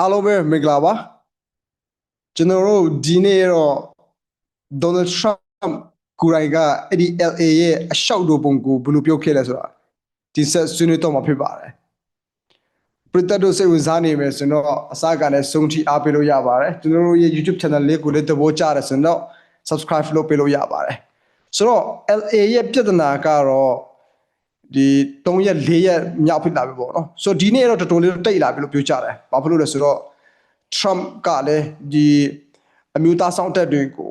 အားလုံးပဲမင်္ဂလာပါကျွန်တော်တို့ဒီနေ့တော့ Donald Trump ကိုယ်တိုင်ကအဲ့ဒီ LA ရဲ့အလျှောက်တို့ပုံကိုဘယ်လိုပြောခဲ့လဲဆိုတာဒီဆက်ဆွေးနွေးတော့မှာဖြစ်ပါတယ်ပရိသတ်တို့စိတ်ဝင်စားနေမယ်ဆိုတော့အစကလည်းစုံထီအားပေးလို့ရပါတယ်ကျွန်တော်တို့ရဲ့ YouTube channel လေးကိုလည်းသဘောကျတယ်ဆိုတော့ subscribe လုပ်ပေးလို့ရပါတယ်ဆိုတော့ LA ရဲ့ပြဿနာကတော့ ဒီ3ရက်4ရက်မြောက်ဖြစ်လာပြီပေါ့နော်ဆိုတော့ဒီနေ့တော့တော်တော်လေးတိတ်လာပြီလို့ပြောကြတယ်ဘာဖြစ်လို့လဲဆိုတော့ Trump ကလည်းဒီအမျိုးသားဆောင်တက်တွေကို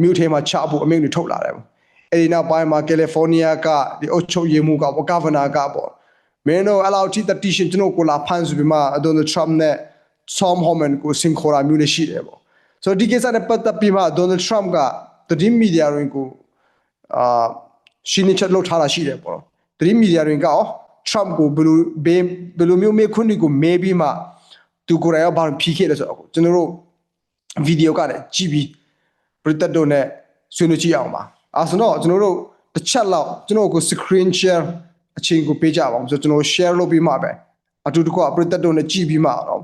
မြို့ထဲမှာချဖို့အမိန့်တွေထုတ်လာတယ်ပေါ့အဲဒီနောက်ပိုင်းမှာကယ်လီဖိုးနီးယားကဒီအုပ်ချုပ်ရေးမှူးကပေါ့ဂါဗနာကပေါ့မင်းတို့အလောက်ထိတတိရှင်ကျွန်တော်ကိုလာဖန်ဆိုပြီးမှဒေါ်နယ်ထရမ့်နဲ့ Tom Homan ကိုစင်ခေါ်တာမျိုးလည်းရှိတယ်ပေါ့ဆိုတော့ဒီကိစ္စနဲ့ပတ်သက်ပြီးမှဒေါ်နယ်ထရမ့်ကသတင်းမီဒီယာတွေကိုအာရှင်းနေချက်လုပ်ထားတာရှိတယ်ပေါ့နော် သတင်းမီဒီယာတွေကအော် Trump ကိုဘယ်လိုဘယ်ဘယ်လိုမျိုးမေးခွန်းတွေကိုမေးပြီးမှသူကိုယ်တိုင်ကဘာဖြီးခဲ့လဲဆိုတော့ကျွန်တော်တို့ဗီဒီယိုကလည်းကြည့်ပြီးပရိသတ်တို့နဲ့ဆွေးနွေးကြည့်အောင်ပါအဲဆိုတော့ကျွန်တော်တို့တစ်ချက်လောက်ကျွန်တော်ကို screen share အချိန်ကိုပေးကြပါအောင်ဆိုတော့ကျွန်တော် share လုပ်ပြီးမှပဲအတူတကွပရိသတ်တို့နဲ့ကြည့်ပြီးမှတော့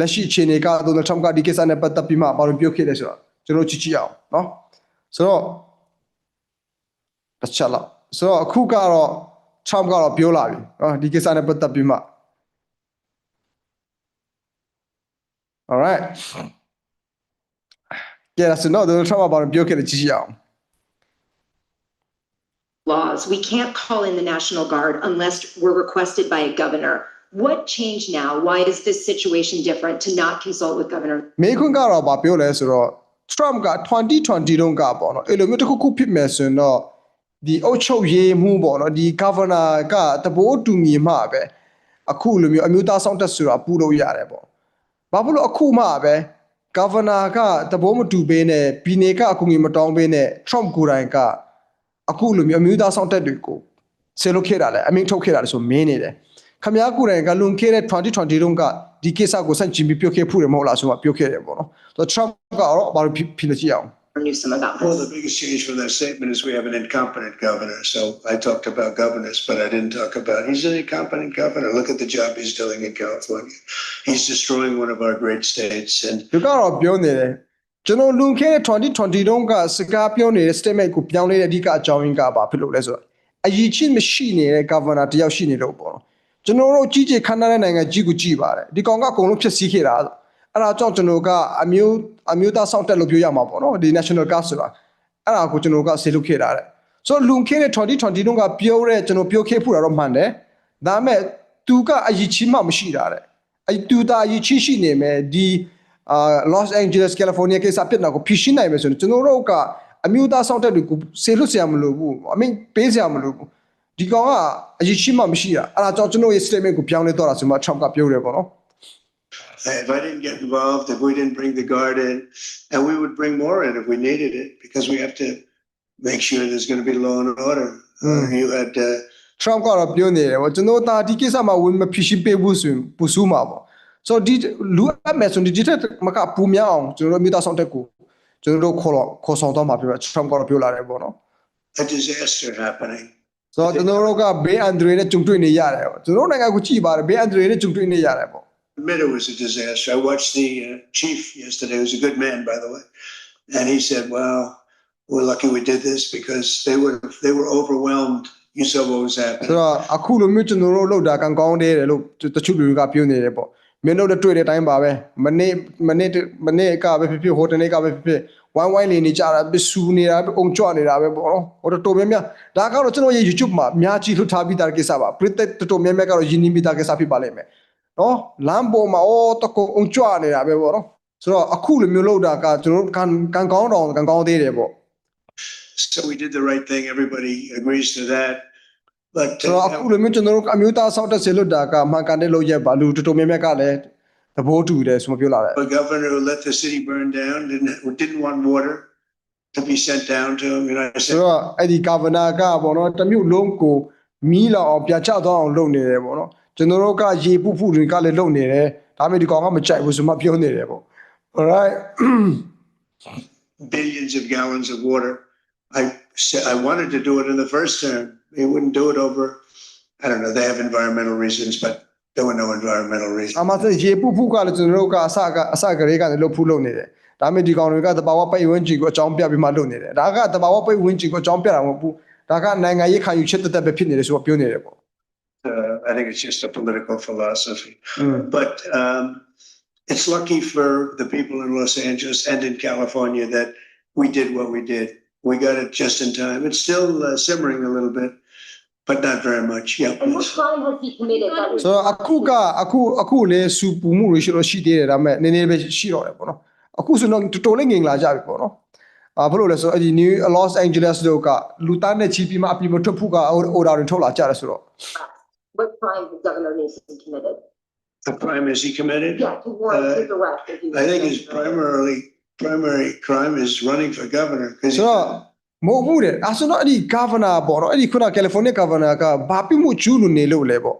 လက်ရှိအချိန်တွေကဒေါ်နယ်ထရမ့်ကဒီကိစ္စနဲ့ပတ်သက်ပြီးမှဘာလို့ပြောခဲ့လဲဆိုတော့ကျွန်တော်ကြည့်ကြည့်အောင်เนาะဆိုတော့တစ်ချက်လောက်ဆိုတော့အခုကတော့ Trump ကတော့ပြောလာပြီနော်ဒီကိစ္စနဲ့ပတ်သက်ပြီးမှ All right ကြည့်ရစနော်တို့ Trump ကဘာပြောခဲ့လဲကြည့်ရအောင် Laws. We can't call in the National Guard unless we're requested by a governor. What changed now? Why is this situation different to not consult with governor? Trump က2020တုန်းကပေါ့နော်အဲ့လိုမျိုးတစ်ခုခုဖြစ်မယ်ဆိုရင်တော့ ဒီအုပ်ချုပ်ရေးမှုပေါ့နော်ဒီ governor ကတဘိုးတူညီမှပဲအခုလိုမျိုးအမျိုးသားဆောင်တက်ဆိုတာပူလို့ရတယ်ပေါ့ဘာဖြစ်လို့အခုမှပဲ governor ကတဘိုးမတူပေးနဲ့ပြည်နယ်ကအကူအညီမတောင်းပေးနဲ့ Trump ကိုယ်တိုင်ကအခုလိုမျိုးအမျိုးသားဆောင်တက်တွေကိုဆယ်လို့ခဲ့တာလေအမင်းထုတ်ခဲ့တာလေဆိုမင်းနေတယ်ခမ ्या ကိုယ်တိုင်ကလွန်ခဲ့တဲ့2020တုန်းကဒီကိစ္စကိုစန့်ကျင်ပြီးပြောခဲ့ဖူးတယ်မဟုတ်လားဆိုမှပြောခဲ့တယ်ပေါ့နော်ဆိုတော့ Trump ကတော့ဘာလို့ဖြစ်လို့ကြည့်အောင် Newsom about Well, this? the biggest change from that statement is we have an incompetent governor. So I talked about governors, but I didn't talk about, he's an incompetent governor. Look at the job he's doing in California. He's destroying one of our great states and ဒီကတော့ပြောနေတယ်ကျွန်တော်လွန်ခဲ့တဲ့2020တုန်းကစကားပြောနေတဲ့ statement ကိုပြောင်းလဲတဲ့အဓိကအကြောင်းရင်းကဘာဖြစ်လို့လဲဆိုတော့အရေးချင်းမရှိနေတဲ့ governor တယောက်ရှိနေလို့ပေါ့နော်ကျွန်တော်တို့ကြီးကြီးခမ်းနားတဲ့နိုင်ငံကြီးကိုကြည့်ပါတယ်ဒီကောင်ကအကုန်လုံးဖြစ်စည်းခဲ့တာ အဲ့ဒါကြောင့်ကျွန်တော်ကအမျိုးအမျိုးသားစောင့်တက်လို့ပြောရမှာပေါ့နော်ဒီ national guard ဆိုတာအဲ့ဒါကိုကျွန်တော်ကဆေးလုပ်ခဲ့တာတဲ့ဆိုတော့လွန်ခဲ့တဲ့2020တုန်းကပြောတဲ့ကျွန်တော်ပြောခဲ့ဖူးတာတော့မှန်တယ်ဒါပေမဲ့သူကအရေးချင်းမှမရှိတာတဲ့အဲ့သူတာအရေးချင်းရှိနေမယ်ဒီအာ Los Angeles California ကိစ္စပြစ်တာကိုဖြေရှင်းနိုင်မယ်ဆိုရင်ကျွန်တော်တို့ကအမျိုးသားစောင့်တက်တွေကိုဆေးလွတ်စရာမလိုဘူးအမင်းပေးစရာမလိုဘူးဒီကောင်ကအရေးချင်းမှမရှိတာအဲ့ဒါကြောင့်ကျွန်တော်ရဲ့ statement ကိုပြောင်းလဲတော့တာဆိုမှ Trump ကပြောတယ်ပေါ့နော် if I didn't get involved, if we didn't bring the guard in, and we would bring more in if we needed it, because we have to make sure there's going to be law and order. Uh, You had, uh, Trump ကတော့ပြောနေတယ်ပေါ့ကျွန်တော်ဒါဒီကိစ္စမှာဝင်မဖြစ်ရှင်းပေးဘူးဆိုရင်ပူဆူမှာပေါ့ဆိုတော့ဒီလူအပ်မယ်ဆိုရင်ဒီတက်မကပူမြောက်အောင်ကျွန်တော်တို့မြို့သားဆောင်တက်ကိုကျွန်တော်တို့ခေါ်တော့ခေါ်ဆောင်တော့မှာပြောတယ် Trump ကတော့ပြောလာတယ်ပေါ့နော် a disaster happening. ဆိုတော့ကျွန်တော်တို့ကဘေးအန်ဒရီနဲ့ကြုံတွေ့နေရတယ်ပေါ့ကျွန်တော်တို့နိုင်ငံကိုကြည့်ပါတယ်ဘေးအန်ဒရီနဲ့ကြုံတွေ့နေရတယ်ပေါ့ admit it was a disaster. I watched the uh, chief yesterday, who's a good man, by the way. And he said, well, we're lucky we did this because they were, they were overwhelmed. You saw what was ဆို happening. တော့အခုလိုမျိုးကျွန်တော်တို့လောက်တာကံကောင်းတယ်လို့တချို့လူတွေကပြောနေတယ်ပေါ့မင်းတို့လည်းတွေ့တဲ့အတိုင်းပါပဲမနေ့မနေ့မနေ့ကပဲဖြစ်ဖြစ်ဟိုတနေ့ကပဲဖြစ်ဖြစ်ဝိုင်းဝိုင်းလေးနေကြတာပစူနေတာပဲအုံကြွနေတာပဲပေါ့နော်ဟိုတော်တော်များများဒါကတော့ကျွန်တော်ရဲ့ YouTube မှာအများကြီးလွှတ်ထားပြီးသားကိစ္စပါပရိသတ်တော်တော်များများကတော့ယဉ်နီးပြီးသားကိစ္စဖြစ်ပါလိမ့်မယ် နော်လမ်းပေါ်မှာအော်တကုံအုံကြွနေတာပဲပေါ့နော်ဆိုတော့အခုလိုမျိုးလောက်တာကကျွန်တော်တို့ကံကံကောင်းတော့ကံကောင်းသေးတယ်ပေါ့ So we did the right thing. Everybody agrees to that. But ဆိုတော့ uh, အခုလိုမျိုးကျွန်တော်တို့အမျိုးသားဆောက်တက်စေလို့တာကမှန်ကန်တဲ့လို့ရက်ပါလူတော်တော်များများကလည်းသဘောတူတယ်ဆိုမပြောလာတယ် a governor who let the city burn down, didn't, who didn't want water to be sent down to him. You know, I ဆို said, တော့အဲ့ဒီ governor ကပေါ့နော်တစ်မျိုးလုံးကိုမီးလောင်အောင်ပြချသွားအောင်လုပ်နေတယ်ပေါ့နော် ကျွန်တော်တို့ကရေပူပူတွေကလည်းလုပ်နေတယ်ဒါပေမဲ့ဒီကောင်ကမကြိုက်ဘူးဆိုမှပြောနေတယ်ပေါ့ alright billions of gallons of water. I said, I wanted to do it in the first term. They wouldn't do it over, I don't know, they have environmental reasons, but there were no environmental reasons. အမှဆိုရေပူဖူကလည်းကျွန်တော်တို့ကအစကအစကလေးကနေလှုပ်ဖူးလုပ်နေတယ်ဒါပေမဲ့ဒီကောင်တွေကတဘာဝပိတ်ဝန်းကျင်ကိုအကြောင်းပြပြီးမှလုပ်နေတယ်ဒါကတဘာဝပိတ်ဝန်းကျင်ကိုအကြောင်းပြတာမဟုတ်ဘူးဒါကနိုင်ငံရေးခံယူချက်တက်တက်ပဲဖြစ်နေတယ်ဆိုတော့ပြောနေတယ်ပေါ့ Uh, I think it's just a political philosophy. อืม But um, it's lucky for the people in Los Angeles and in California that we did what we did. We got it just in time. It's still uh, simmering a little bit, but not very much. Yeah. And what crime has he committed that was? ဆိုတော့အခုကအခုအခုလေစူပူမှုတွေရှိလို့ရှိသေးတယ်ဒါပေမဲ့နည်းနည်းပဲရှိတော့တယ်ပေါ့နော်အခုဆိုတော့တော်တော်လေးငင်လာကြပြီပေါ့နော်အာဘယ်လိုလဲဆိုတော့အဲ့ဒီ New Los Angeles တို့ကလူသားနဲ့ချီပြီးမှအပြင်မထွက်ဖို့က order တွေထုတ်လာကြတယ်ဆိုတော့ What crime has Governor Newsom committed? The crime is he committed? Yeah, to warrant Uh, his arrest. if he was I think his arrested. primarily primary crime is running for governor because ဆိုတော့မဟုတ်ဘူးတဲ့အဲဆိုတော့အဲ့ဒီ governor ပေါ့နော်အဲ့ဒီခုန California governor ကဘာပြမှုကျူးလွန်နေလို့လဲပေါ့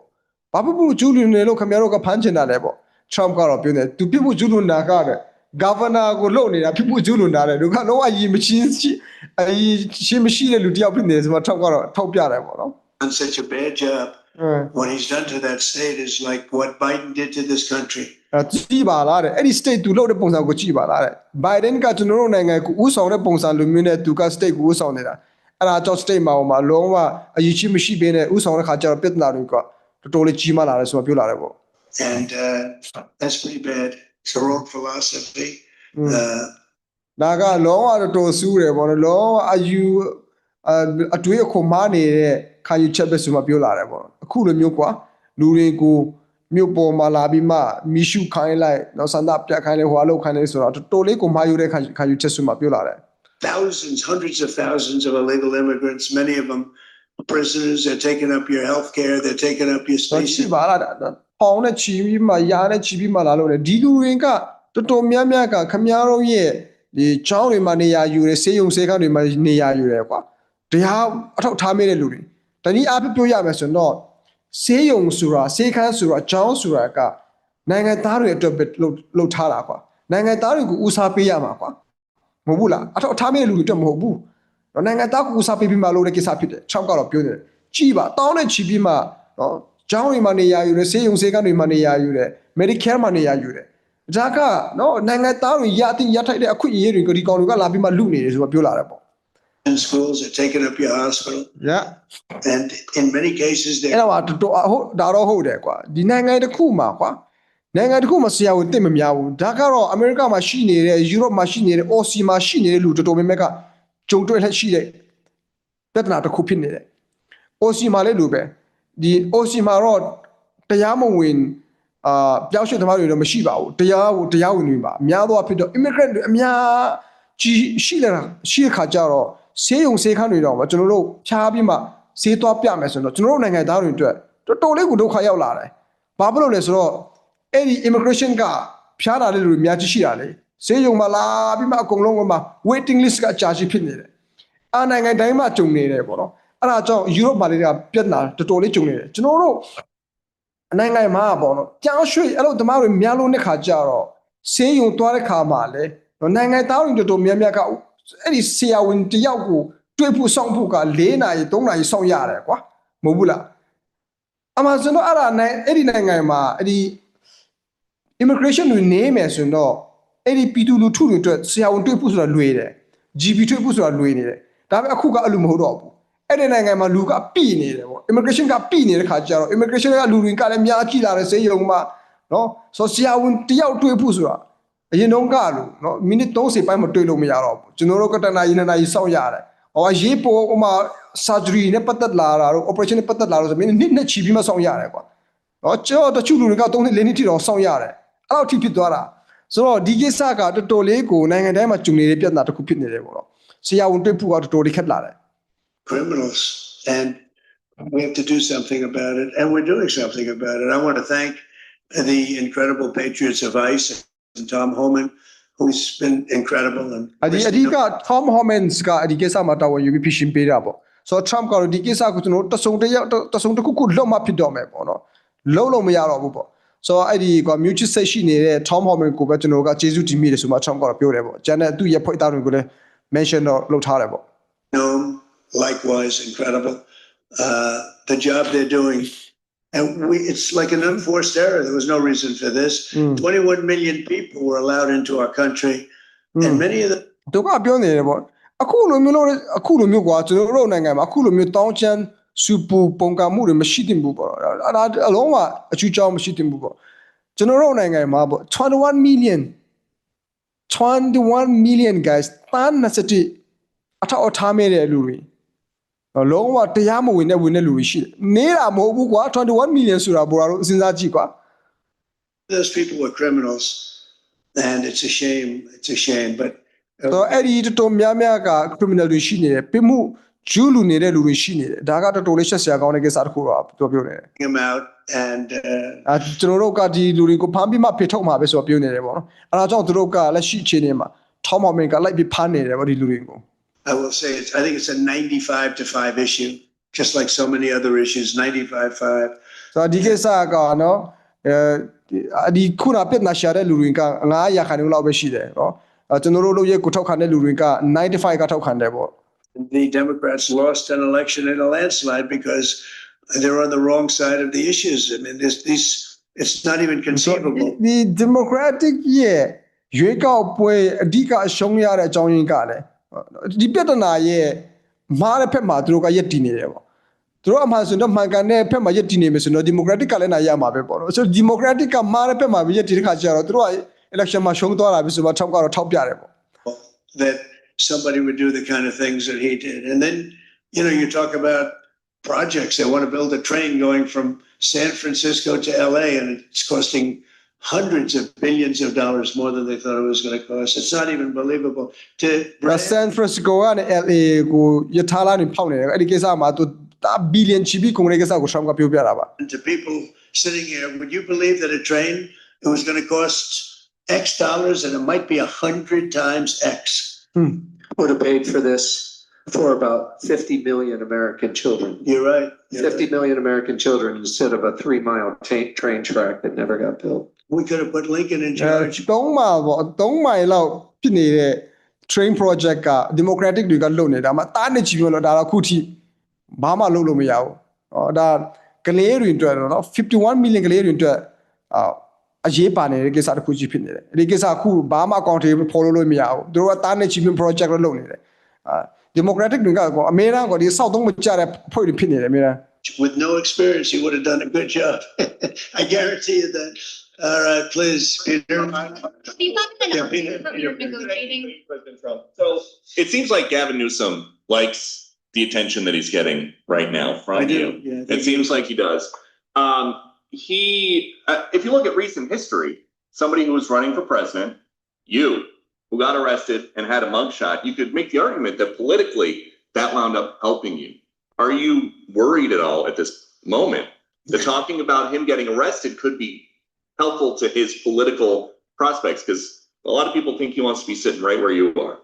ဘာပြမှုကျူးလွန်နေလို့ခင်ဗျားတို့ကဖမ်းချင်တာလဲပေါ့ Trump ကတော့ပြောနေသူပြမှုကျူးလွန်တာကတဲ့ governor ကိုလုပ်နေတာပြမှုကျူးလွန်တာတဲ့သူကလုံးဝရည်မချင်းရှိအရင်ရှင်းမရှိတဲ့လူတစ်ယောက်ဖြစ်နေတယ်ဆိုတော့ Trump ကတော့ထောက်ပြတယ်ပေါ့နော် done such a bad job. အင်း What he's done to that state is like what Biden did to this country. အဲကြည့်ပါလားတဲ့အဲ့ဒီ state သူလုပ်တဲ့ပုံစံကိုကြည့်ပါလားတဲ့ Biden ကကျွန်တော်တို့နိုင်ငံကိုဥဆောင်တဲ့ပုံစံလိုမျိုးနဲ့သူက state ကိုဥဆောင်နေတာအဲ့ဒါကြောင့် state မှာဟိုမှာလုံးဝအရေးကြီးမရှိဘဲနဲ့ဥဆောင်တဲ့ခါကျတော့ပြဿနာတွေကတော်တော်လေးကြီးမားလာတယ်ဆိုတော့ပြောလာတယ်ပေါ့ And uh, that's pretty bad. It's a wrong philosophy. Uh, ဒါကလုံးဝတော်တော်ဆူးတယ်ပေါ့နော်လုံးဝအယူအအတွေးအခွန်မားနေတဲ့ ခံယူချက်ပဲဆိုမှပြောလာတယ်ပေါ့အခုလိုမျိုးကွာလူတွေကိုမြို့ပေါ်မှာလာပြီးမှမီရှုခိုင်းလိုက်နောက်ဆန္ဒပြခိုင်းလိုက်ဟိုအလုပ်ခိုင်းလိုက်ဆိုတော့တော်တော်လေးကိုမာယူတဲ့ခံခံယူချက်ဆိုမှပြောလာတယ် thousands, hundreds of thousands of illegal immigrants, many of them prisoners. They're taking up your health care. They're taking up your တော့ space. ရှိပါလားဒါပေါင်းနဲ့ချီပြီးမှရားနဲ့ချီပြီးမှလာလို့လေဒီလူတွေကတော်တော်များများကခမည်းတော်ရဲ့ဒီချောင်းတွေမှာနေရာယူတယ်ဆေးရုံဆေးခန်းတွေမှာနေရာယူတယ်ကွာတရားအထောက်ထားမိတဲ့လူတွေ တနည်းအားဖြင့်ပြောရမယ်ဆိုတော့ဆေးရုံဆိုတာဆေးခန်းဆိုတာချောင်းဆိုတာကနိုင်ငံသားတွေအတွက်ပဲလှုပ်လှုပ်ထားတာကွာနိုင်ငံသားတွေကိုဦးစားပေးရမှာကွာမဟုတ်ဘူးလားအထောက်ထားမိတဲ့လူတွေအတွက်မဟုတ်ဘူးနော်နိုင်ငံသားကိုဦးစားပေးပြီးမှလုပ်တဲ့ကိစ္စဖြစ်တယ်ချောင်းကတော့ပြောနေတယ်ကြည်ပါတောင်းနဲ့ချီပြီးမှနော်ကျောင်းတွေမှာနေရာယူတယ်ဆေးရုံဆေးခန်းတွေမှာနေရာယူတယ် Medicare မှာနေရာယူတယ်ဒါကနော်နိုင်ငံသားတွေရတဲ့ရထိုက်တဲ့အခွင့်အရေးတွေကိုဒီကောင်တွေကလာပြီးမှလူနေတယ်ဆိုတော့ပြောလာတယ်ပေါ့ In schools, they're taking up your hospital. yeah And in many cases, အဲ့ they're တော့တော်တော်ဟုတ်ဒါတော့ဟုတ်တယ်ကွာဒီနိုင်ငံတစ်ခုမှာကွာနိုင်ငံတစ်ခုမှာဆရာဝန်တင်မများဘူးဒါကတော့အမေရိကမှာရှိနေတဲ့ယူရိုပမှာရှိနေတဲ့အော်စီမှာရှိနေတဲ့လူတော်တော်များများကကြုံတွေ့လက်ရှိတဲ့ပြဿနာတစ်ခုဖြစ်နေတယ်အော်စီမှာလည်းလူပဲဒီအော်စီမှာတော့တရားမဝင်အာပြောင်းရွှေ့သမားတွေတော့မရှိပါဘူးတရားကိုတရားဝင်တွေပါအများသောအားဖြင့်တော့ immigrant တွေအများကြီးရှိလာတာရှိတဲ့ခါကျတော့ ဆေးရုံဆေးခန်းတွေတော့မကျွန်တော်တို့ဖြားပြီးမှဆေးသွားပြမယ်ဆိုတော့ကျွန်တော်တို့နိုင်ငံသားတွေအတွက်တော်တော်လေးကိုဒုက္ခရောက်လာတယ်။ဘာဖြစ်လို့လဲဆိုတော့အဲ့ဒီ immigration ကဖြားတာတဲ့လူတွေအများကြီးရှိတာလေ။ဆေးရုံမှာလာပြီးမှအကုန်လုံးကမှ waiting list ကအကြာကြီးဖြစ်နေတယ်။အာနိုင်ငံတိုင်းမှာကြုံနေတယ်ပေါ့နော်။အဲ့ဒါကြောင့်ယူရိုပမှာတွေကပြဿနာတော်တော်လေးကြုံနေတယ်။ကျွန်တော်တို့နိုင်ငံမှာပေါ့နော်ကြောင်းရွှေ့အဲ့လိုဓမ္မတွေများလို့တဲ့ခါကြတော့ဆေးရုံသွားတဲ့ခါမှာလေနော်နိုင်ငံသားတွေတော်တော်များများက အဲ့ဒီဆရာဝန်တယောက်ကိုတွေ့ဖို့စောင့်ဖို့က၄နာရီ၃နာရီစောင့်ရတယ်ကွာမဟုတ်ဘူးလားအမှန်ဆိုတော့အဲ့ဒါနိုင်အဲ့ဒီနိုင်ငံမှာအဲ့ဒီ immigration တွေနေမယ်ဆိုတော့အဲ့ဒီပြည်သူလူထုတွေအတွက်ဆရာဝန်တွေ့ဖို့ဆိုတာလွယ်တယ် GB တွေ့ဖို့ဆိုတာလွယ်နေတယ်ဒါပေမဲ့အခုကအဲ့လိုမဟုတ်တော့ဘူးအဲ့ဒီနိုင်ငံမှာလူကပြည့်နေတယ်ပေါ့ immigration ကပြည့်နေတဲ့ခါကျတော့ immigration ကလူတွေကလည်းများကြည့်လာတယ်စေယုံမှာနော်ဆိုဆရာဝန်တယောက်တွေ့ဖို့ဆိုတာ အရင်တုန်းကလို့နော်မိနစ်30ပိုင်းမတွေ့လို့မရတော့ဘူးကျွန်တော်တို့ကတနာရီနှစ်နာရီစောင့်ရတယ်ဟောရေးပေါ်ဥမာ surgery နဲ့ပတ်သက်လာတာတို့ operation နဲ့ပတ်သက်လာတော့ဆိုမိနစ်နှစ်နဲ့ချီပြီးမှစောင့်ရတယ်ကွာနော်ကျော်တချို့လူတွေက3နှစ်4နှစ်ထိတော့စောင့်ရတယ်အဲ့လောက်ထိဖြစ်သွားတာဆိုတော့ဒီကိစ္စကတော်တော်လေးကိုနိုင်ငံတိုင်းမှာကျုံနေတဲ့ပြဿနာတစ်ခုဖြစ်နေတယ်ပေါ့နော်ဆရာဝန်တွေ့ဖို့ကတော်တော်လေးခက်လာတယ် criminals. And we have to do something about it. And we're doing something about it. I want to thank the incredible patriots of ICE and Tom Homan, who's been incredible. And အဒီအဓိက Tom Hommans ကအဒီကိစ္စမှာတာဝန်ယူပြီးဖြစ်ရှင်ပေးတာပေါ့ဆိုတော့ Trump ကတော့ဒီကိစ္စကိုကျွန်တော်တို့တဆုံတယောက်တဆုံတစ်ခုခုလွတ်မှဖြစ်တော့မယ်ပေါ့နော်လုံးလုံးမရတော့ဘူးပေါ့ဆိုတော့အဲ့ဒီက mutual စိတ်ရှိနေတဲ့ Tom Homan ကိုပဲကျွန်တော်ကကျေးဇူးတင်မိတယ်ဆိုမှ Trump ကတော့ပြောတယ်ပေါ့ကျန်တဲ့သူ့ရဲ့ဖွဲ့သားတွေကိုလည်း mention တော့လုပ်ထားတယ်ပေါ့ Noam, likewise incredible. Uh, the job they're doing And we, it's like an unforced error. There was no reason for this. Mm. 21 million people were allowed into our country. Mm. And many of them. သူကပြောနေတယ်ပေါ့အခုလိုမျိုးလို့အခုလိုမျိုးကွာကျွန်တော်တို့နိုင်ငံမှာအခုလိုမျိုးတောင်းချမ်းစူပူပုံကမှုတွေမရှိတင်ဘူးပေါ့အဲ့ဒါအလုံးဝအချူချောင်းမရှိတင်ဘူးပေါ့ကျွန်တော်တို့နိုင်ငံမှာပေါ့21 million 21 million guys တန်း20အထောက်အထားမဲ့တဲ့လူတွေ လုံးဝတရားမဝင်တဲ့ဝင်တဲ့လူတွေရှိတယ်နေတာမဟုတ်ဘူးကွာ21 million ဆိုတာဘောတော့စဉ်းစားကြည့်ကွာ those people were criminals, and it's a shame. It's a shame, but တော့အဲ့ဒီတော်တော်များများက criminal တွေရှိနေတယ်ပြစ်မှုကျူးလွန်နေတဲ့လူတွေရှိနေတယ်ဒါကတော်တော်လေးရှက်စရာကောင်းတဲ့ကိစ္စတစ်ခုတော့ပြောပြောနေတယ် him out, and uh, အဲကျွန်တော်တို့ကဒီလူတွေကိုဖမ်းပြီးမှဖေထုတ်မှာပဲဆိုတော့ပြောနေတယ်ပေါ့နော်အဲဒါကြောင့်သူတို့ကလက်ရှိအခြေအနေမှာထောင်းမောင်မင်းကလိုက်ပြီးဖမ်းနေတယ်ပေါ့ဒီလူတွေကို I will say it's. I think it's a 95 to five issue, just like so many other issues. 95 five. ဆိုတော့ဒီကိစ္စကနော်အဲဒီခုနပြဿနာရှာတဲ့လူတွေက900ရာခိုင်နှုန်းလောက်ပဲရှိတယ်နော်အဲကျွန်တော်တို့လုပ်ရဲ့ကိုထောက်ခံတဲ့လူတွေက95ကထောက်ခံတယ်ပေါ့ The Democrats lost an election in a landslide because they're on the wrong side of the issues. I mean, this, these. It's not even conceivable. ဒီ democratic ရဲ့ရွေးကောက်ပွဲအဓိကအရှုံးရတဲ့အကြောင်းရင်းကလည်း ဒီပြဿနာရဲ့မားတဲ့ဖက်မှာသူတို့ကရက်တည်နေတယ်ပေါ့သူတို့အမှန်ဆိုတော့မှန်ကန်တဲ့ဖက်မှာရက်တည်နေမယ်ဆိုတော့ democratic ကလည်းနိုင်ရမှာပဲပေါ့နော်ဆိုတော့ democratic ကမားတဲ့ဖက်မှာရက်တည်တဲ့ခါကျတော့သူတို့က election မှာရှုံးသွားတာပြီဆိုတော့ထောက်ကတော့ထောက်ပြတယ်ပေါ့ that somebody would do the kind of things that he did. And then, you know, you talk about projects. They want to build a train going from San Francisco to LA, and it's costing hundreds of billions of dollars more than they thought it was going to cost. It's not even believable. To ဒါ San Francisco ကနေ LA ကိုရထားလာနေဖောက်နေတယ်အဲ့ဒီကိစ္စမှာသူတာဘီလီယံချီပြီးကုန်တဲ့ကိစ္စကို Trump ကပြောပြတာပါ to people sitting here, would you believe that a train it was going to cost X dollars and it might be a hundred times X? would have paid for this for about 50 million American children. You're right. You're 50 right. million American children instead of a three mile ta- train track that never got built. We could have put Lincoln in အဲ charge. သုံးမှာပေါ့သုံးမိုင်လောက်ဖြစ်နေတဲ့ train project က democratic တွေကလုပ်နေတာမှာတားနေချီပြောလို့ဒါတော့အခုထိဘာမှလုပ်လို့မရဘူး။ဟောဒါကလေးတွေအတွက်တော့နော်51 million ကလေးတွေအတွက်အာအရေးပါနေတဲ့ကိစ္စတစ်ခုကြီးဖြစ်နေတယ်။ဒီကိစ္စအခုဘာမှ account တွေဖော်လို့လို့မရဘူး။သူတို့ကတားနေချီ project လို့လုပ်နေတယ်။အာ democratic တွေကတော့အမေရိကန်ကဒီစောက်သုံးမကြတဲ့ဖွဲ့တွေဖြစ်နေတယ်အမေရိကန် with no experience, he would have done a good job. I guarantee you that. All right, please, Peter. He's not even Yeah, asking Peter, for Peter, your Peter. negotiating. President Trump. So it seems like Gavin Newsom likes the attention that he's getting right now I from do. you. yeah. It seems like he does. Um, he, uh, if you look at recent history, somebody who was running for president, you, who got arrested and had a mugshot, you could make the argument that politically that wound up helping you. Are you worried at all at this moment that talking about him getting arrested could be helpful to his political prospects? Because a lot of people think he wants to be sitting right where you are.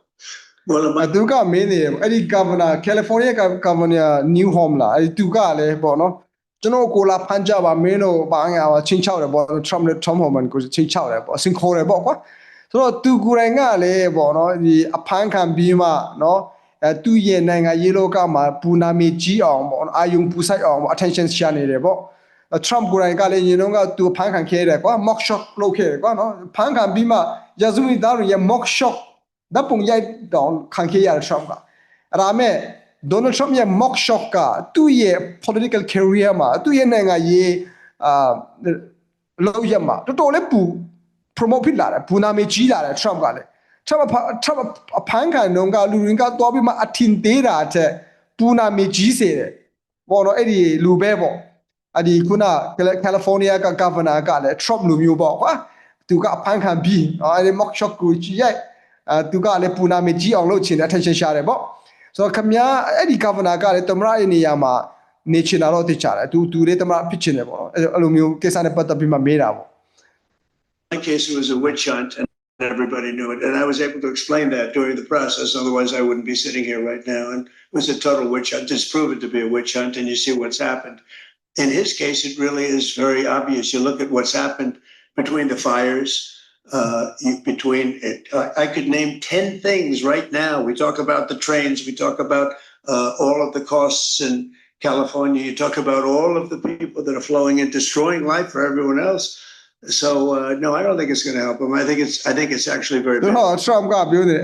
Well, it အ might သူကမင်းနေတယ်အဲ့ဒီ governor California governor New Home လားအဲ့ဒီသူကလည်းပေါ့နော်ကျွန်တော်ကိုလာဖမ်းကြပါမင်းတို့ဘာငါချင်းချောက်တယ်ပေါ့ Trump နဲ့ Tom Homan ကိုချင်းချောက်တယ်ပေါ့စင်ခေါ်တယ်ပေါ့ကွာဆိုတော့သူကိုယ်တိုင်ကလည်းပေါ့နော်ဒီအဖမ်းခံပြီးမှနော်အဲသူ့ရဲ့နိုင်ငံရေးလောကမှာပူနာမီကြီးအောင်ပေါ့အာယုံပူဆိုင်အောင်ပေါ့ attention ရှာနေတယ်ပေါ့ Trump ကိုယ်တိုင်ကလည်းညီတော့ကသူဖမ်းခံခဲ့တယ်ကွာ mock shock လုပ်ခဲ့တယ်ကွာနော်ဖမ်းခံပြီးမှရာဇဝတ်သားတွေရဲ့ mock shock ဓာတ်ပုံရိုက်တောင်ခံခဲ့ရတယ် Trump ကအဲ့ဒါမဲ့ Donald Trump ရဲ့ mock shock ကသူ့ရဲ့ political career မှာသူ့ရဲ့နိုင်ငံရေးအာလောက်ရမှာတော်တော်လေးပူ promote ဖြစ်လာတယ်ပူနာမည်ကြီးလာတယ် Trump ကလည်း Trump အဖ Trump အဖမ်းခံတော့ကလူရင်းကသွားပြီးမှအထင်သေးတာတဲ့ပူနာမည်ကြီးစေတယ်ဘောနော်အဲ့ဒီလူပဲပေါ့ အဲ့ဒီခုန California က governor ကလည်း Trump လူမျိုးပေါ့ကွာသူကအဖမ်းခံပြီးအဲ့ဒီ mock shock ကိုကြည့်ရိုက်အဲသူကလည်းပူနာမည်ကြီးအောင်လုပ်ချင်တယ် attention ရှာတယ်ပေါ့ဆိုတော့ခမည်းအဲ့ဒီ governor ကလည်းသမရရဲ့နေရာမှာနေချင်တာတော့သိချတယ်သူသူလေးသမရဖြစ်ချင်တယ်ပေါ့နော်အဲ့လိုမျိုးကိစ္စနဲ့ပတ်သက်ပြီးမှမေးတာပေါ့ my case, it was a witch hunt and everybody knew it. And I was able to explain that during the process. Otherwise, I wouldn't be sitting here right now. And it was a total witch hunt. It's proven to be a witch hunt, and you see what's happened. in his case, it really is very obvious. You look at what's happened between the fires. Uh, between it, I could name ten things right now. We talk about the trains. We talk about uh, all of the costs in California. You talk about all of the people that are flowing and destroying life for everyone else. So uh, no, I don't think it's going to help him. I think it's I think it's actually very. သူတို့ Trump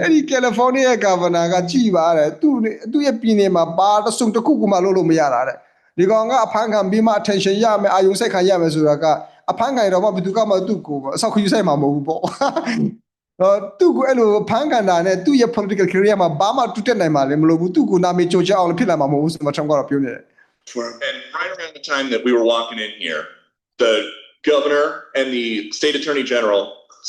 Any California governor ကကြည်ပါတယ်သူ့သူ့ရဲ့ပြည်နယ်မှာဘာတစုံတစ်ခုခုမှလုပ်လို့မရတာတဲ့။ ဒီကောင်ကအဖမ်းခံပြီးမှ attention ရမယ်အာယုံစိတ်ခံရမယ်ဆိုတာကအဖမ်းခံရတော့မှဘယ်သူကမှသူ့ကိုအဆောက်ခယူဆိုင်မှာမဟုတ်ဘူးပေါ့တော့သူ့ကိုအဲ့လိုဖမ်းခံတာနဲ့သူ့ရဲ့ political career မှာဘာမှတူတက်နိုင်မှာလည်းမလို့ဘူးသူ့ကိုနာမည်ကြိုချအောင်လည်းဖြစ်လာမှာမဟုတ်ဘူးဆိုတော့ Trump ကတော့ပြောနေတယ် For 'em. And right around the time that we were walking in here, the governor and the state attorney general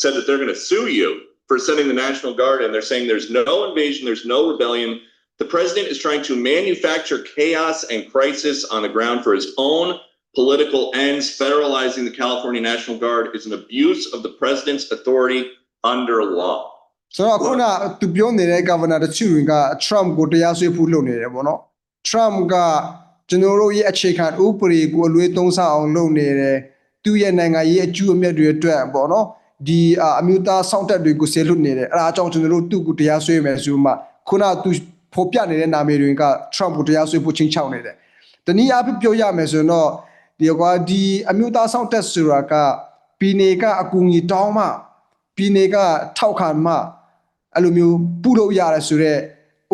said that they're going to sue you for sending the National Guard, and they're saying there's no invasion, there's no rebellion. The president is trying to manufacture chaos and crisis on the ground for his own political ends. Federalizing the California National Guard is an abuse of the president's authority under law. ဆိုတော့ခုနသူပြောနေတဲ့ governor တချို့တွေက Trump ကိုတရားစွဲဖို့လုပ်နေတယ်ပေါ့နော် Trump ကကျွန်တော်တို့ရဲ့အခြေခံဥပဒေကိုအလွေသုံးဆအောင်လုပ်နေတယ်သူ့ရဲ့နိုင်ငံရေးအကျိုးအမြတ်တွေအတွက်ပေါ့နော်ဒီအာအမျိုးသားစောင့်တက်တွေကိုဆဲလွတ်နေတယ်အဲဒါကြောင့်ကျွန်တော်တို့သူ့ကိုတရားစွဲမယ်ဆိုမှခုနသူ ဖော်ပြနေတဲ့နာမည်တွေက Trump ကိုတရားစွဲဖို့ချင်းချောက်နေတယ်တနည်းအားဖြင့်ပြောရမယ်ဆိုရင်တော့ဒီကွာဒီအမျိုးသားစောင့်တက်ဆိုတာကပြည်နေကအကူအညီတောင်းမှပြည်နေကထောက်ခံမှအဲ့လိုမျိုးပူလို့ရတယ်ဆိုတော့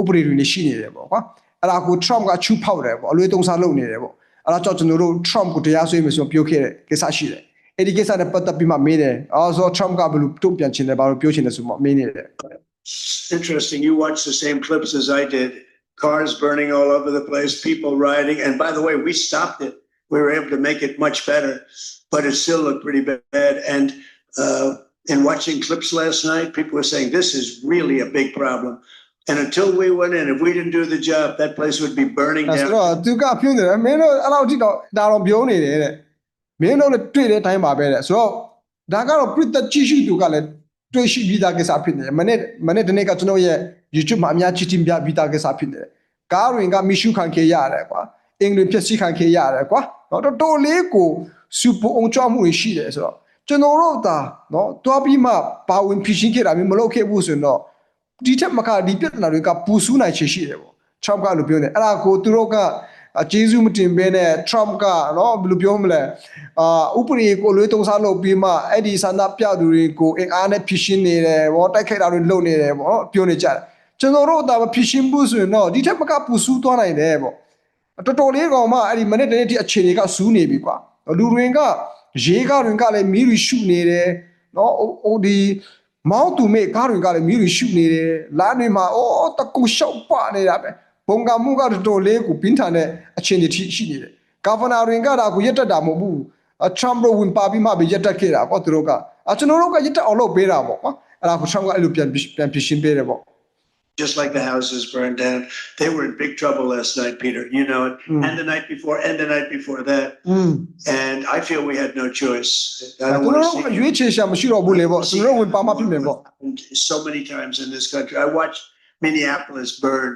ဥပဒေတွေနေရှိနေတယ်ပေါ့ကွာအဲ့ဒါကို Trump ကချူဖောက်တယ်ပေါ့အလွေသုံးစားလုပ်နေတယ်ပေါ့အဲ့ဒါကြောင့်ကျွန်တော်တို့ Trump ကိုတရားစွဲမယ်ဆိုတော့ပြောခဲ့တဲ့ကိစ္စရှိတယ်အဲ့ဒီကိစ္စနဲ့ပတ်သက်ပြီးမှမေးတယ်အော်ဆိုတော့ Trump ကဘယ်လိုတုံ့ပြန်ချင်တယ်ဘာလို့ပြောချင်တယ်ဆိုမှမေးနေတယ် Interesting. You watched the same clips as I did. Cars burning all over the place, people rioting. And by the way, we stopped it. We were able to make it much better, but it still looked pretty bad. And uh, in watching clips last night, people were saying this is really a big problem. And until we went in, if we didn't do the job, that place would be burning အဲ့ဆို down. တော့သူကပြောနေတယ်မင်းတို့အဲ့လောက်ထိတော့ဒါတော့ပြောနေတယ်တဲ့မင်းတို့လည်းတွေ့တဲ့အတိုင်းပါပဲတဲ့ဆိုတော့ဒါကတော့ပြစ်သက်ကြည့်ရှုသူကလည်း တွေ့ရှိပြီးသားကိစ္စဖြစ်နေတယ်မနေ့မနေ့ဒီနေ့ကကျွန်တော်ရဲ့ YouTube မှာအများကြီးတင်ပြပြီးသားကိစ္စဖြစ်နေတယ်ကားရင်ကမီရှုခံခဲ့ရတယ်ကွာအင်္ဂလိပ်ဖြစ်စီခံခဲ့ရတယ်ကွာနော်တော်တော်လေးကိုစူပအောင်ချောမှုရှိတယ်ဆိုတော့ကျွန်တော်တို့ဒါနော်တွားပြီးမှပါဝင်ဖြစ်ရှင်းခဲ့တာမျိုးမလုပ်ခဲ့ဘူးဆိုရင်တော့ဒီထက်မကဒီပြဿနာတွေကပူဆူးနိုင်ချေရှိတယ်ပေါ့ချောက်ကလို့ပြောနေအဲ့ဒါကိုသူတို့က အကျေးဇူးမတင်ဘဲနဲ့ Trump ကနော်ဘယ်လိုပြောမလဲအာဥပဒေကိုလွေးတုံးစားလုပ်ပြီးမှအဲ့ဒီဆန္ဒပြသူတွေကိုအင်အားနဲ့ဖြစ်ရှင်းနေတယ်ဗောတိုက်ခိုက်တာတွေလုပ်နေတယ်ဗောပြောနေကြတယ်ကျွန်တော်တို့ဒါမဖြစ်ရှင်းဘူးဆိုရင်တော့ဒီထက်မကပူဆူးသွားနိုင်တယ်ဗောတော်တော်လေးကောင်မှအဲ့ဒီမနေ့တနေ့ဒီအခြေအနေကစူးနေပြီကွာလူတွေကရေကတွင်ကလည်းမီးရီရှုနေတယ်နော်ဟိုဒီမောင်းသူမေကားတွေကလည်းမြည်ရရှုနေတယ်လမ်းတွေမှာအော်တကူရှောက်ပနေတာပဲ ဘုံကမှုကတော်တော်လေးကိုပြင်းထန်တဲ့အခြေအနေထိရှိနေတယ်ဂါဗနာတွေကဒါကိုရက်တက်တာမဟုတ်ဘူးအထရမ်တို့ဝင်ပါပြီးမှပဲရက်တက်ခဲ့တာပေါ့သူတို့ကအကျွန်တော်တို့ကရက်တက်အောင်လုပ်ပေးတာပေါ့ကွာအဲ့ဒါကိုထရမ်ကအဲ့လိုပြန်ပြန်ပြရှင်းပေးတယ်ပေါ့ just like the houses burned down. They were in big trouble last night, Peter. You know it. Mm. And the night before, and the night before that. อืม And I feel we had no choice. I သူ don't want တို့ to က see ရွေးချယ်ရှာမရှိတော့ဘူးလေပေါ့သူတို့ဝင်ပါမှဖြစ်မယ်ပေါ့ so many times in this country. I watched Minneapolis burn.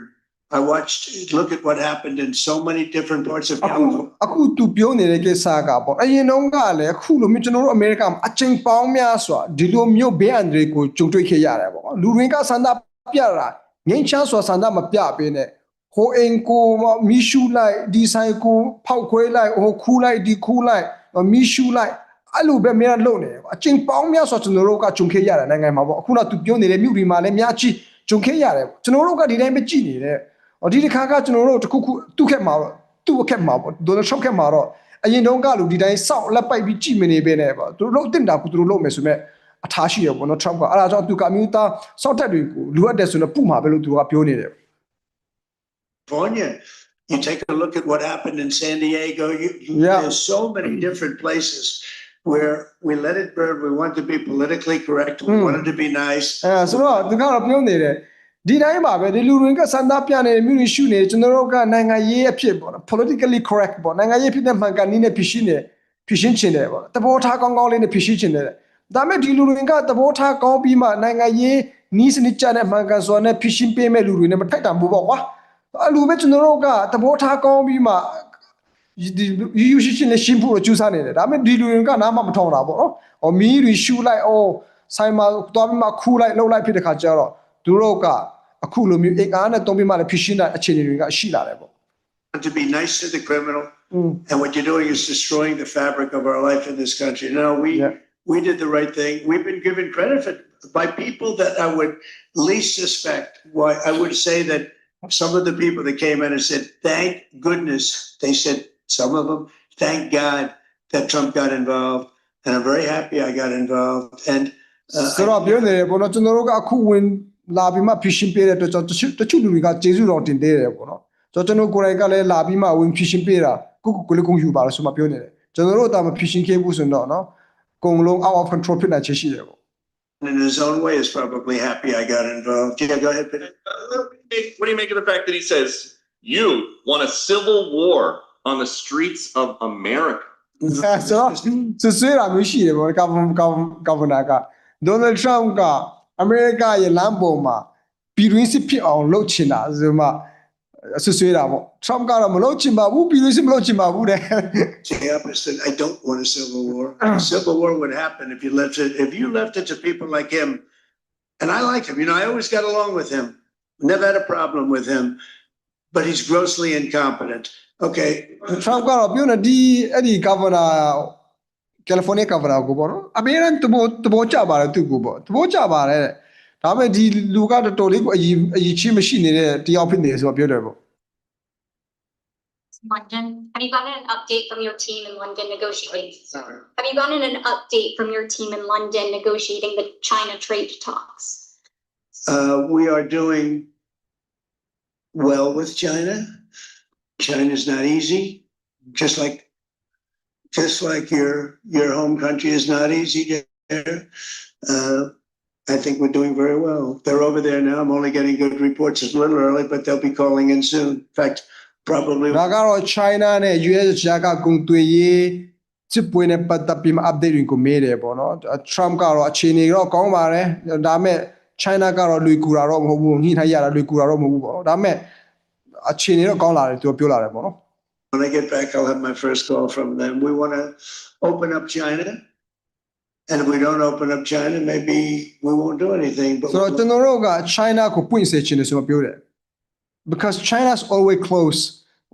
I watched, look at what happened in so many different parts of အခု California. အခုသူပြောနေတဲ့ကိစ္စကပေါ့အရင်တုန်းကလည်းအခုလိုမျိုးကျွန်တော်တို့အမေရိကန်မှာအချိန်ပေါင်းများစွာဒီလိုမျိုးဘေးအန္တရာယ်ကိုကြုံတွေ့ခဲ့ရတယ်ပေါ့လူတွေကဆန္ဒပြတာငိမ့်ချမ်းစွာဆန္ဒမပြပေးနဲ့ဟိုအိမ်ကိုမီရှူလိုက်ဒီဆိုင်ကိုဖောက်ခွဲလိုက်ဟိုခူးလိုက်ဒီခူးလိုက်မီရှူလိုက်အဲ့လိုပဲမင်းကလုပ်နေတယ်ပေါ့အချိန်ပေါင်းများစွာကျွန်တော်တို့ကကြုံခဲ့ရတယ်နိုင်ငံမှာပေါ့အခုတော့သူပြောနေတဲ့မြို့ဒီမှာလည်းအများကြီးကြုံခဲ့ရတယ်ပေါ့ကျွန်တော်တို့ကဒီတိုင်းပဲကြည်နေတယ်ဟော ဒီတစ်ခါကကျွန်တော်တို့တခုခုသူ့ခက်မှာတော့သူ့ခက်မှာပေါ့ဒေါ်နယ်ထရမ့်ခက်မှာတော့အရင်တုန်းကလူဒီတိုင်းစောက်လက်ပိုက်ပြီးကြည်မနေပဲနဲ့ပေါ့သူတို့လုံးတင်တာကိုသူတို့လုပ်မယ်ဆိုမဲ့အထားရှိရပေါ့နော်ထရမ့်ကအဲ့ဒါကြောင့်သူကမျိုးသားစောက်တက်တွေကိုလူအပ်တယ်ဆိုတော့ပုမှာပဲလို့သူကပြောနေတယ် California. You take a look at what happened in San Diego. You, you- Yeah. There's so many different places where we let it burn. We want to be politically correct. We Mm. wanted to be nice. အဲဆိုတော့သူကတော့ပြောနေတယ် ဒီတိုင်းပါပဲဒီလူတွေကစန္ဒပြနေမြို့ရရှုနေကျွန်တော်တို့ကနိုင်ငံရေးအဖြစ်ပေါ့နော် politically correct ပေါ့နိုင်ငံရေးဖြစ်တဲ့မှန်ကန်နည်းနဲ့ဖြစ်ရှင်းနေဖြစ်ရှင်းချင်တယ်ပေါ့တဘောထားကောင်းကောင်းလေးနဲ့ဖြစ်ရှင်းချင်တယ်ဒါပေမဲ့ဒီလူတွေကတဘောထားကောင်းပြီးမှနိုင်ငံရေးနီးစနစ်ကျတဲ့မှန်ကန်စွာနဲ့ဖြစ်ရှင်းပေးမဲ့လူတွေနဲ့မထိုက်တန်ဘူးပေါ့ကွာအဲ့လိုပဲကျွန်တော်တို့ကတဘောထားကောင်းပြီးမှဒီယူယူရှင်းရှင်းနဲ့ရှင်းဖို့ကြိုးစားနေတယ်ဒါပေမဲ့ဒီလူတွေကနားမမထောင်တာပေါ့နော်။ဟောမီးတွေရှူလိုက်အော်ဆိုင်မှာသွားပြီးမှခူးလိုက်လှုပ်လိုက်ဖြစ်တဲ့ခါကျတော့သူတို့က အခုလိုမျိုးအင်အားနဲ့တုံးပြီးမှလည်းဖြစ်ရှင်းတဲ့အခြေအနေတွေကရှိလာတယ်ပေါ့ to be nice to the criminal, อืม and what you're doing is destroying the fabric of our life in this country. No, we Yeah. we did the right thing. We've been given credit for, by people that I would least suspect. Why I would say that some of the people that came in and said, "Thank goodness," they said some of them, "Thank God that Trump got involved," and I'm very happy I got involved. And uh, ဆိုတော့ပြောနေတယ်ပေါ့နော်ကျွန်တော်တို့ကအခုဝင် လာပြီးမှဖြည့်ရှင်းပေးတဲ့အတွက်ကြောင့်တချို့တချို့လူတွေကကျေးဇူးတော်တင်သေးတယ်ပေါ့နော်ဆိုတော့ကျွန်တော်ကိုယ်တိုင်ကလည်းလာပြီးမှဝင်ဖြည့်ရှင်းပေးတာကိုကိုကိုလေးကုန်ယူပါလို့ဆိုမှပြောနေတယ်ကျွန်တော်တို့တာမဖြည့်ရှင်းခဲ့ဘူးဆိုတော့နော်အကုန်လုံး out of control ဖြစ်နိုင်ချေရှိတယ်ပေါ့ in his own way is probably happy I got involved. Yeah, go ahead. Peter. Uh, What do you make of the fact that he says you want a civil war on the streets of America? အဲဆိုတော့ဆွဆွေးတာမျိုးရှိတယ်ပေါ့ကာဗန်ကာဗန်ကာဗနာကဒေါ်နယ်ထရမ့်က အမေရိကရဲ့လမ်းပေါ်မှာပြည်တွင်းစစ်ဖြစ်အောင်လုပ်ချင်တာဆိုမှဆွဆွေးတာပေါ့ထရမ့်ကတော့မလုပ်ချင်ပါဘူးပြည်တွင်းစစ်မလုပ်ချင်ပါဘူးတဲ့ It's the opposite. I don't want a civil war. A civil war would happen if you left it, if you left it to people like him. And I like him, you know, I always got along with him. Never had a problem with him, but he's grossly incompetent. Okay, ထရမ့်ကတော့ပြောနေဒီအဲ့ဒီဂါဗနာ ကယ်လီဖိုးနီးယားဂါဗနာကိုပေါ့နော်အမေရိကန်တဘောတဘောကြပါတယ်သူ့ကိုပေါ့တဘောကြပါတယ်တဲ့ဒါပေမဲ့ဒီလူကတော်တော်လေးကိုအည်အည်ချင်းမရှိနေတဲ့တယောက်ဖြစ်နေတယ်ဆိုတော့ပြောတယ်ပေါ့ London, have you gotten an update from your team in London negotiating? Have you gotten an update from your team in London negotiating the China trade talks? uh, we are doing well with China. China's not easy, just like, just like your, your home country is not easy there. Uh, I think we're doing very well. They're over there now. I'm only getting good reports. It's a little early, but they'll be calling in soon. In fact, probably. ဒါကတော့ China နဲ့ US ကြားကကုန်သွယ်ရေးစစ်ပွဲနဲ့ပတ်သက်ပြီးမှ update တွေကိုမေးတယ်ပေါ့နော် Trump ကတော့အခြေအနေတော့ကောင်းပါတယ်ဒါပေမဲ့ China ကတော့လွေကူတာတော့မဟုတ်ဘူးညှိနှိုင်းရတာလွေကူတာတော့မဟုတ်ဘူးပေါ့နော်ဒါပေမဲ့အခြေအနေတော့ကောင်းလာတယ်သူပြောလာတယ်ပေါ့နော် When I get back, I'll have my first call from them. We want to open up China. And if we don't open up China, maybe we won't do anything, but. ဆိုတော့ကျွန်တော်တို့က China ကိုပွင့်စေချင်တယ်ဆိုမှပြောတယ် because China's always close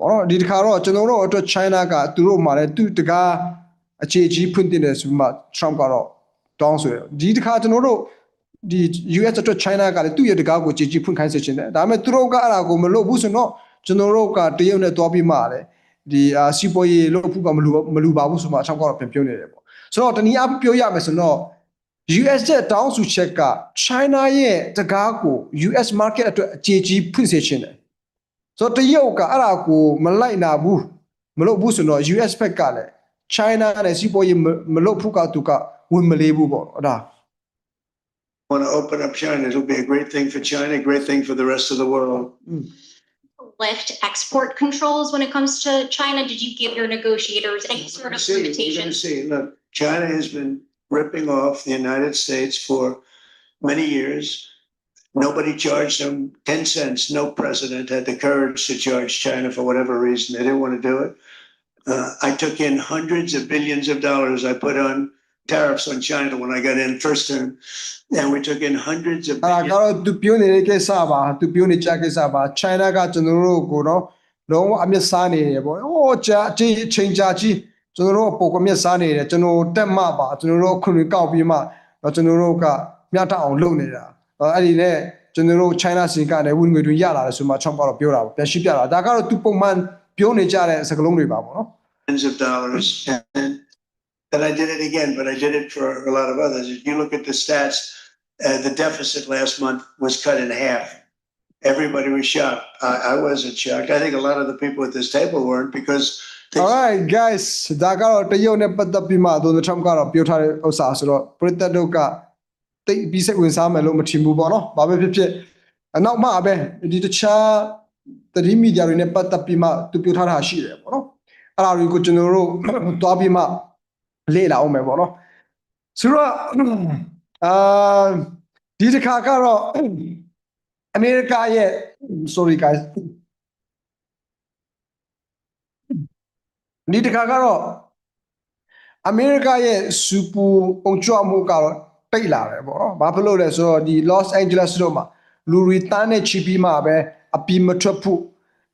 ဘောနော်ဒီတစ်ခါတော့ကျွန်တော်တို့အတွက် China ကသူတို့မှာလည်းသူတကားအခြေကြီးဖွင့်တင်တယ်ဆိုမှ Trump ကတော့တောင်းဆိုတယ်ဒီတစ်ခါကျွန်တော်တို့ဒီ US အတွက် China ကလည်းသူ့ရဲ့တကားကိုအခြေကြီးဖွင့်ခိုင်းစေချင်တယ်ဒါပေမဲ့သူတို့ကအဲ့ဒါကိုမလုပ်ဘူးဆိုတော့ကျွန်တော်တို့ကတရုတ်နဲ့တွားပြီးမှလည်း ဒီအာစီပေါ်ရေးလို့ဖို့ကမလူမလူပါဘူးဆိုမှ Trump ကတော့ပြန်ပြောနေတယ်ပေါ့ဆိုတော့တနည်းအားဖြင့်ပြောရမယ်ဆိုတော့ US ရဲ့တောင်းဆိုချက်က China ရဲ့တကားကို US market အတွက်အခြေကြီးဖွင့်စေချင်တယ်ဆိုတော့တရုတ်ကအဲ့ဒါကိုမလိုက်နာဘူးမလုပ်ဘူးဆိုတော့ US ဘက်ကလည်း China နဲ့စီးပွားရေးမမလုပ်ဖို့ကသူကဝင်မလေးဘူးပေါ့နော်အဲ့ဒါ Want to open up China. It'll be a great thing for China, a great thing for the rest of the world. Lift export controls when it comes to China? Did you give your negotiators any sort of See, You're gonna limitations? see, look, China has been ripping off the United States for many years. Nobody charged them ten cents. No president had the courage to charge China for whatever reason. They didn't want to do it. Uh, I took in hundreds of billions of dollars. I put on tariffs on China when I got in first term. And we took in hundreds of အဲ့ဒါ billions. ကတော့သူပြောနေတဲ့ကိစ္စပါသူပြောနေကြကိစ္စပါ China ကကျွန်တော်တို့ကိုတော့လုံးဝအမျက်စားနေတယ်ပေါ့ဟောကြာအချိန်အချိန်ကြာကြီးကျွန်တော်တို့ပုံကမျက်စားနေတယ်ကျွန်တော်တက်မှပါကျွန်တော်တို့ခွင့်တွေကောက်ပြီးမှတော့ကျွန်တော်တို့ကမျှတအောင်လုပ်နေတာအဲ့ဒီနဲ့ကျွန်တော်တို့ China စင်ကလည်းဝင်ငွေတွေရလာတယ်ဆိုမှ Trump ကတော့ပြောတာပေါ့ပြန်ရှင်းပြတာဒါကတော့သူပုံမှန်ပြောနေကြတဲ့စကားလုံးတွေပါပေါ့နော် billions of dollars. And then I did it again, but I did it for a lot of others. If you look at the stats, uh, the deficit last month was cut in half. Everybody was shocked. I, I wasn't shocked. I think a lot of the people at this table weren't because they Alright guys ဒါကတော့တရုတ်နဲ့ပတ်သက်ပြီးမှ Donald Trump ကတော့ပြောထားတဲ့ဥစ္စာဆိုတော့ပရိသတ်တို့ကတိတ်ပြီးစိတ်ဝင်စားမယ်လို့မထင်ဘူးပေါ့နော်။ဘာပဲဖြစ်ဖြစ်အနောက်မှပဲဒီတခြားသတင်းမီဒီယာတွေနဲ့ပတ်သက်ပြီးမှသူပြောထားတာရှိတယ်ပေါ့နော်။အဲ့ဒါတွေကိုကျွန်တော်တို့ တွားပြီးမှ လေ့လာအောင်မယ်ပေါ့နော်။ဆိုတော့အာဒီတစ်ခါကတော့အမေရိကရဲ့ sorry guys ဒီတစ်ခါကတော့အမေရိကရဲ့စူပူပုံချမှုကတော့တိတ်လာတယ်ပေါ့နော်။ဘာဖြစ်လို့လဲဆိုတော့ဒီ Los Angeles တို့မှာလူတွေတန်းနဲ့ချီပြီးမှပဲအပီမထွက်ဖို့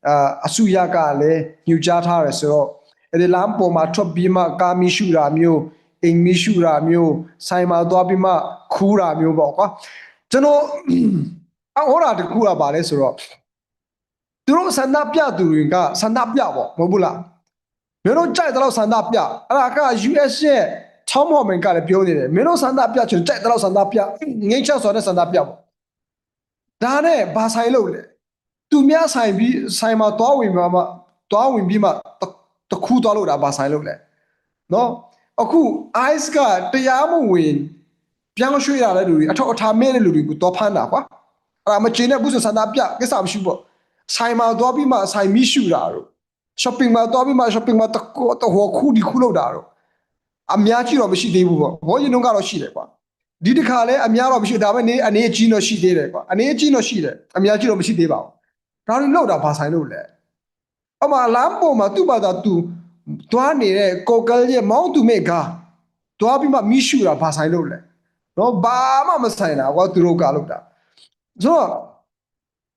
အာအစုရကလည်းညှူကြားထားတယ်ဆိုတော့ အဲ့ဒီလမ်းပေါ်မှာထွက်ပြီးမှကာမီရှူတာမျိုးအင်မီရှူတာမျိုးဆိုင်မှာသွားပြီးမှခူးတာမျိုးပေါ့ကွာကျွန်တော်အဟောတာတခုကပါလဲဆိုတော့သူတို့ဆန္ဒပြသူတွေကဆန္ဒပြပေါ့မဟုတ်ဘူးလားမျိုးတို့ကြိုက်တဲ့လောက်ဆန္ဒပြအဲ့ဒါက US ရဲ့ Tom Homan ကလည်းပြောနေတယ်မင်းတို့ဆန္ဒပြချင်ကြိုက်တဲ့လောက်ဆန္ဒပြငိမ့်ချက်ဆိုတဲ့ဆန္ဒပြပေါ့ဒါနဲ့ဘာဆိုင်လို့လဲသူများဆိုင်ပြီးဆိုင်မှာတွားဝင်မှာမှတွားဝင်ပြီးမှ တတစ်ခုတွားလို့ဒါဘာဆိုင်လို့လဲနော်အခု ice ကတရားမဝင်ပြောင်းရွှေ့ရတဲ့လူတွေအထောက်အထားမဲ့တဲ့လူတွေကိုတော့ဖမ်းတာကွာအဲ့ဒါမချင်တဲ့ဘူးဆိုဆန္ဒပြကိစ္စမရှိဘူးပေါ့ဆိုင်မှာတွားပြီးမှဆိုင်မိရှူတာတို့ shopping မှာတွားပြီးမှ shopping မှာတကောတဟောခုဒီခုလောက်တာတို့အများကြီးတော့မရှိသေးဘူးပေါ့ဘောရင်တော့ကတော့ရှိတယ်ကွာဒီတစ်ခါလဲအများတော့မရှိဘူးဒါပေမဲ့နေအနေအကြီးတော့ရှိသေးတယ်ကွာအနေအကြီးတော့ရှိတယ်အများကြီးတော့မရှိသေးပါဘူးဒါတွေလောက်တာဘာဆိုင်လို့လဲ အမလမ်းပေါ်မှာသူ့ဘာသာသူသွားနေတဲ့ကိုကယ်ရဲ့မောင်းသူမဲ့ကားသွားပြီးမှမိရှူတာဘာဆိုင်လို့လဲနော်ဘာမှမဆိုင်တာကွာသူတို့ကလောက်တာဆိုတော့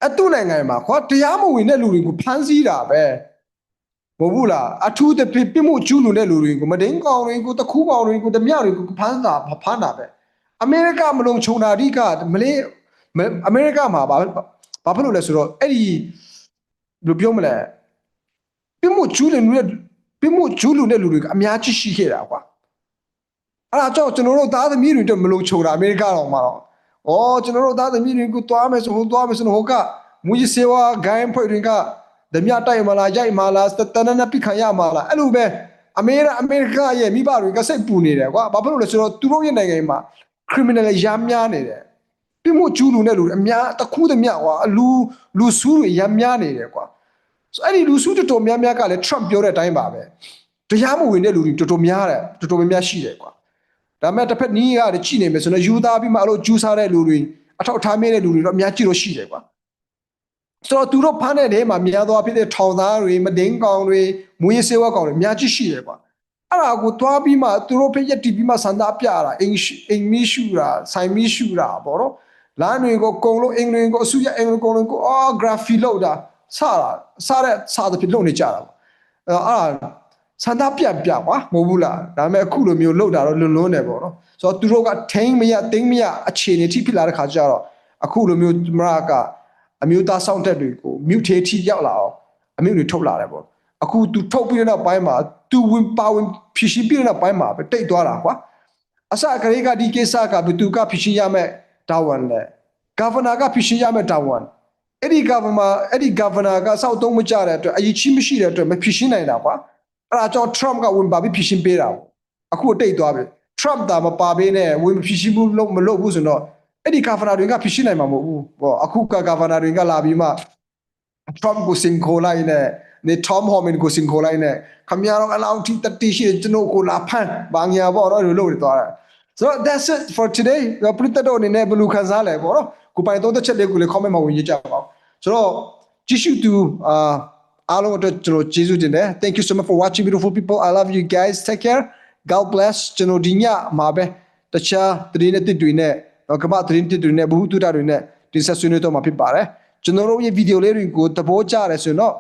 အတူနိုင်ငံမှာကွာတရားမဝင်တဲ့လူတွေကိုဖမ်းဆီးတာပဲမဟုတ်ဘူးလားအထူးသဖြင့်ပြစ်မှုကျူးလွန်တဲ့လူတွေကိုမဒိန်ကောင်တွေကိုတခုကောင်တွေကိုတမျှတွေကိုဖမ်းတာဖမ်းတာပဲအမေရိကမလုံခြုံတာအဓိကမလေးမအမေရိကမှာဘာဘာဖြစ်လို့လဲဆိုတော့အဲ့ဒီဘယ်လိုပြောမလဲ ပြစ်မှုကျူးလွန်တဲ့ပြစ်မှုကျူးလွန်တဲ့လူတွေကအများကြီးရှိခဲ့တာကွာအဲ့ဒါကြောင့်ကျွန်တော်တို့သားသမီးတွေတော့မလုံခြုံတာအမေရိကတော့မှာတော့ဩကျွန်တော်တို့သားသမီးတွေကိုတွားမယ်ဆိုဟိုတွားမယ်ဆိုဟိုကမူကြီးစေဝါဂိုင်းဖွဲ့တွေကဓမြတိုက်မလားရိုက်မလားတနနပိခံရမလားအဲ့လိုပဲအမေရိအမေရိကရဲ့မိဘတွေကစိတ်ပူနေတယ်ကွာဘာဖြစ်လို့လဲဆိုတော့သူတို့ရဲ့နိုင်ငံမှာ criminal ရမ်းများနေတယ်ပြမှုကျူးလွန်တဲ့လူတွေအများတစ်ခုတည်းမြကွာအလူလူဆူးတွေရမ်းများနေတယ်ကွာ ဆိုအဲ့ဒီလူဆူးတော်တော်များများကလည်း Trump ပြောတဲ့အတိုင်းပါပဲတရားမဝင်တဲ့လူတွေတော်တော်များတယ်တော်တော်များများရှိတယ်ကွာဒါပေမဲ့တစ်ဖက်နီးကကြည့်နေမယ်ဆိုတော့ယူသားပြီးမှအဲ့လိုကျူးစားတဲ့လူတွေအထောက်အထားမဲ့တဲ့လူတွေတော့အများကြီးတော့ရှိတယ်ကွာဆိုတော့သူတို့ဖမ်းတဲ့နေမှာများသောအားဖြင့်ထောင်သားတွေမဒင်းကောင်တွေမွေးဆေးဝါးကောင်တွေအများကြီးရှိတယ်ကွာအဲ့ဒါကိုသွားပြီးမှသူတို့ဖိရက်တီပြီးမှစန္ဒပြတာအင်ရှအင်မီရှူတာဆိုင်မီရှူတာပေါ့နော်လမ်းတွေကိုအကုန်လုံးအင်္ဂလိပ်ကိုအစုရအင်္ဂလိပ်ကိုလုံးကိုအော်ဂရာဖီလောက်တာ စတာစတဲ့စာသဖြင့်လုပ်နေကြတာပေါ့အဲ့တော့အဲ့ဒါစန္ဒပြပြကွာမဟုတ်ဘူးလားဒါပေမဲ့အခုလိုမျိုးလုပ်တာတော့လွန်လွန်းတယ်ပေါ့နော်ဆိုတော့သူတို့ကထိန်းမရသိမ်းမရအခြေအနေထိဖြစ်လာတဲ့ခါကျတော့အခုလိုမျိုးမရကအမျိုးသားစောင့်တက်တွေကိုမြုပ်သေးထိရောက်လာအောင်အမျိုးတွေထုတ်လာတယ်ပေါ့အခု तू ထုတ်ပြီးတဲ့နောက်ပိုင်းမှာ तू ဝင်ပါဝင်ဖြည့်ရှင်းပြီးတဲ့နောက်ပိုင်းမှာပဲတိတ်သွားတာကွာအစကလေးကဒီကိစ္စကဘသူကဖြည့်ရှင်းရမယ်တာဝန်လဲ governor ကဖြည့်ရှင်းရမယ်တာဝန် အဲ့ဒီ governor အဲ့ဒီ governor ကစောက်သုံးမကြတဲ့အတွက်အရေးချင်းမရှိတဲ့အတွက်မဖြည့်ရှင်းနိုင်တာကွာအဲ့ဒါကြောင့် Trump ကဝင်ပါပြီးဖြည့်ရှင်းပေးတာပေါ့အခုတိတ်သွားပြီ Trump ဒါမပါပေးနဲ့ဝင်ဖြည့်ရှင်းမှုလုပ်မလုပ်ဘူးဆိုတော့အဲ့ဒီ governor တွေကဖြည့်ရှင်းနိုင်မှာမဟုတ်ဘူးပေါ့အခုက governor တွေကလာပြီးမှ Trump ကိုစင်ခိုလိုက်နဲ့နေ Tom Homan ကိုစင်ခိုလိုက်နဲ့ခမရတော့အလောက်ထိတတိရှိကျွန်တော်ကိုလာဖန်ဘာညာပေါ့နော်လို့လို့သွားတာ so that's it for today ပရိသတ်တို့အနေနဲ့ဘယ်လိုခံစားလဲပေါ့နော် ကိုပိုင်သုံးသက်ချက်လေးကိုလည်း comment မှာဝင်ရေးကြပါဦးဆိုတော့ကြည့်ရှုသူအာအားလုံးအတွက်ကျွန်တော်ကျေးဇူးတင်တယ် thank you so much for watching beautiful people i love you guys take care god bless ကျွန်တော်ဒီညမှာပဲတခြားသတင်းနဲ့တစ်တွေနဲ့ကမ္ဘာသတင်းတစ်တွေနဲ့ဘ ഹു တုဒ္ဒတွေနဲ့ဒီဆက်ဆွေးနွေးတော့မှာဖြစ်ပါတယ်ကျွန်တော်တို့ရဲ့ဗီဒီယိုလေးတွေကိုသဘောကျတယ်ဆိုရင်တော့